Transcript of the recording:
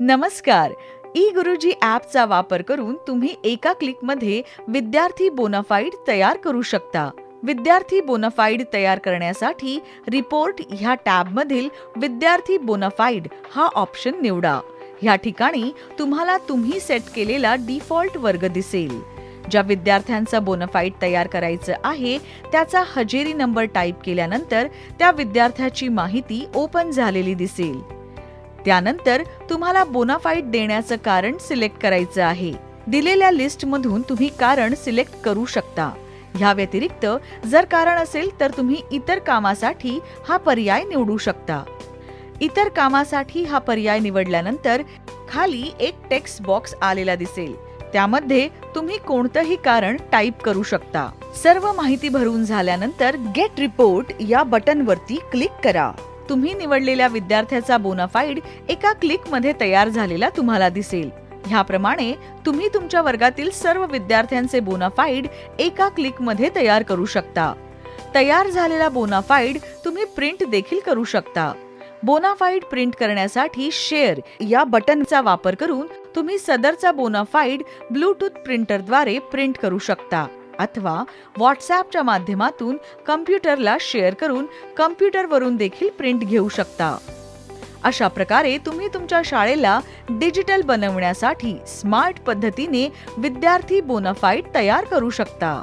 नमस्कार. ई गुरुजी ॲपचा वापर करून तुम्ही एका क्लिकमध्ये विद्यार्थी बोनाफाईड तयार करू शकता. विद्यार्थी बोनाफाईड तयार करण्यासाठी रिपोर्ट ह्या टॅबमधील विद्यार्थी बोनाफाईड हा ऑप्शन निवडा. ह्या ठिकाणी तुम्हाला तुम्ही सेट केलेला डिफॉल्ट वर्ग दिसेल. ज्या विद्यार्थ्यांचा बोनाफाईड तयार करायचं आहे त्याचा हजेरी नंबर टाईप केल्यानंतर त्या विद्यार्थ्याची माहिती ओपन झालेली दिसेल. त्यानंतर तुम्हाला बोनाफाईट देण्याचं कारण सिलेक्ट करायचं आहे. दिलेल्या लिस्टमधून तुम्ही कारण सिलेक्ट करू शकता. ह्या व्यतिरिक्त जर कारण असेल तर तुम्ही इतर कामासाठी हा पर्याय निवडू शकता. इतर कामासाठी हा पर्याय निवडल्यानंतर खाली एक टेक्स्ट बॉक्स आलेला दिसेल. त्यामध्ये तुम्ही कोणतंही कारण टाईप करू शकता. सर्व माहिती भरून झाल्यानंतर गेट रिपोर्ट या बटनवरती क्लिक करा. तुम्ही निवडलेल्या विद्यार्थ्याचा बोनाफाईड एका क्लिकमध्ये तयार झालेला तुम्हाला दिसेल. ह्याप्रमाणे तुम्ही तुमच्या वर्गातील सर्व विद्यार्थ्यांचे बोनाफाईड एका क्लिकमध्ये तयार करू शकता. तयार झालेला बोनाफाईड तुम्ही प्रिंट देखील करू शकता. बोनाफाईड प्रिंट करण्यासाठी शेअर या बटनचा वापर करून तुम्ही सदरचा बोनाफाईड ब्लूटूथ प्रिंटरद्वारे प्रिंट करू शकता. अथवा व्हॉट्सॲपच्या माध्यमातून कम्प्युटरला शेअर करून कम्प्युटरवरून देखील प्रिंट घेऊ शकता. अशा प्रकारे तुम्ही तुमच्या शाळेला डिजिटल बनवण्यासाठी स्मार्ट पद्धतीने विद्यार्थी बोनाफाईट तयार करू शकता.